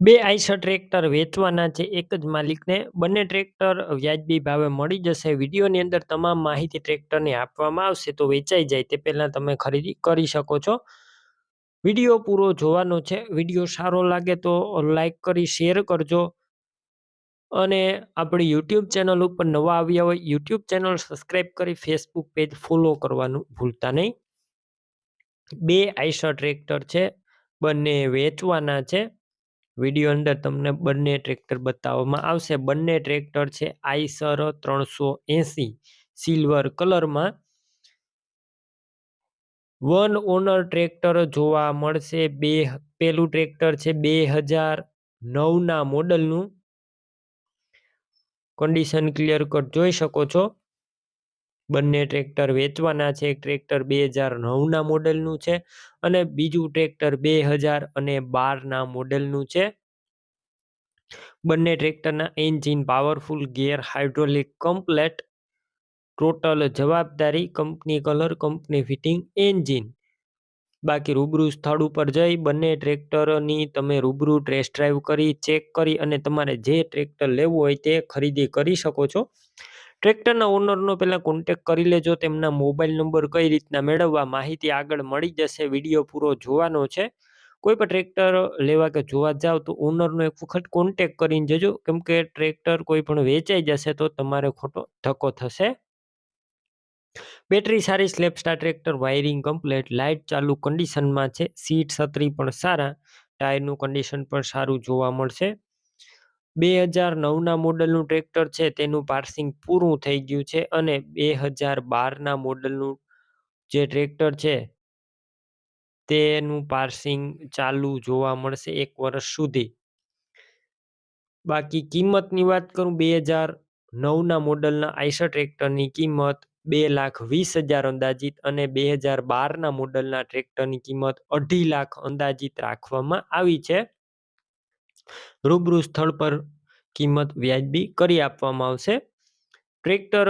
બે આઈશર ટ્રેક્ટર વેચવાના છે. એક જ માલિકને બંને ટ્રેક્ટર વ્યાજબી ભાવે મળી જશે. વિડીયોની અંદર તમામ માહિતી ટ્રેક્ટરને આપવામાં આવશે તો વેચાઈ જાય. તે પહેલાં તમે ખરીદી કરી શકો છો. વીડિયો પૂરો જોવાનો છે. વીડિયો સારો લાગે તો લાઈક કરી, શેર કરજો. અને આપણી યુટ્યુબ ચેનલ ઉપર નવા આવ્યા હોય, યુટ્યુબ ચેનલ સબસ્ક્રાઈબ કરી ફેસબુક પેજ ફોલો કરવાનું ભૂલતા નહીં. બે આઈશર ટ્રેક્ટર છે. બંને વેચવાના છે. વીડિયો અંદર તમને બંને ટ્રેક્ટર બતાવવામાં આવશે. બંને ટ્રેક્ટર છે આઈસર ત્રણસો એંસી સિલ્વર કલરમાં. વન ઓનર ટ્રેક્ટર જોવા મળશે. બે પેલું ટ્રેક્ટર છે બે હજાર નવના મોડલનું. કન્ડિશન ક્લિયર કટ જોઈ શકો છો. બંને ટ્રેક્ટર વેચવાના છે. એક ટ્રેક્ટર બે હજાર નવના મોડેલનું છે અને બીજું ટ્રેક્ટર બે હજાર અને બારના મોડેલનું છે. બંને ટ્રેક્ટરના engine powerful, gear, hydraulic, complete, total જવાબદારી, company colour, company fitting, engine. બાકી રૂબરૂ સ્થળ ઉપર જઈ બંને ટ્રેક્ટરની તમે રૂબરૂ ટેસ્ટ ડ્રાઈવ કરી, ચેક કરી અને તમારે જે ટ્રેક્ટર લેવું હોય તે ખરીદી કરી શકો છો. ટ્રેક્ટરના ઓનરનો પહેલાં કોન્ટેક કરી લેજો, તેમના મોબાઈલ નંબર કઈ રીતના મેળવવા, માહિતી આગળ મળી જશે વીડિયો પૂરો જોવાનો છે. કોઈ પણ ટ્રેક્ટર લેવા કે જોવા જાવ તો ઓનરનો એક વખત કોન્ટેક કરીને જજો. કેમ કે ટ્રેક્ટર કોઈ પણ વેચાઈ જશે તો તમારે ખોટો ધક્કો થશે. બેટરી સારી સ્લેપસ્ટાર ટ્રેક્ટર વાયરિંગ કમ્પ્લેટ લાઇટ ચાલુ કન્ડિશનમાં છે. સીટ છત્રી પણ સારા ટાયરનું કન્ડિશન પણ સારું જોવા મળશે. બે હજાર નવના મોડલનું ટ્રેક્ટર છે, તેનું પાર્સિંગ પૂરું થઈ ગયું છે અને બે હજાર બારના મોડલનું જે ટ્રેક્ટર છે, તેનું પાર્સિંગ ચાલુ જોવા મળશે એક વર્ષ સુધી. બાકી કિંમતની વાત કરું, બે હજાર નવના મોડલના આઈસર ટ્રેક્ટરની કિંમત બે લાખ વીસ હજાર અંદાજિત અને બે હજાર બારના મોડલના ટ્રેક્ટરની કિંમત અઢી લાખ અંદાજિત રાખવામાં આવી છે. રૂબરૂ સ્થળ પર કિંમત વ્યાજબી કરી આપવામાં આવશે. ટ્રેક્ટર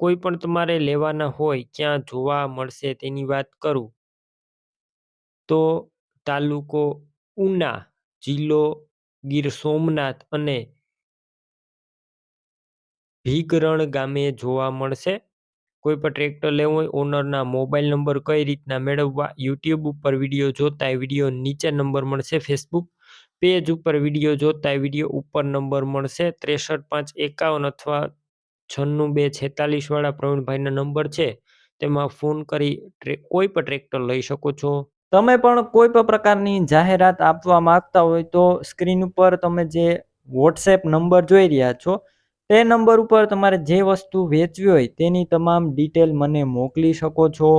કોઈ પણ તમારે લેવાના હોય, ક્યાં જોવા મળશે તેની વાત કરું. તો તાલુકો ઉના, જિલ્લો ગીર સોમનાથ અને ભીગરણ ગામે જોવા મળશે. કોઈ પણ ટ્રેક્ટર લેવું હોય, ઓનરના મોબાઈલ નંબર કઈ રીતના મેળવવા, યુટ્યુબ ઉપર વીડિયો જોતા વીડિયો નીચે નંબર મળશે, ફેસબુક પેજ ઉપર વીડિયો જોતા વીડિયો ઉપર નંબર મળશે. ત્રેસઠ પાંચ એકાવન અથવા છન્નું બે છેતાલીસવાળા પ્રવીણભાઈના નંબર છે. તેમાં ફોન કરી કોઈ પણ ટ્રેક્ટર લઈ શકો છો. તમે પણ કોઈ પણ પ્રકારની જાહેરાત આપવા માંગતા હોય તો સ્ક્રીન ઉપર તમે જે વોટ્સએપ નંબર જોઈ રહ્યા છો, તે નંબર ઉપર તમારે જે વસ્તુ વેચવી હોય તેની તમામ ડિટેલ મને મોકલી શકો છો.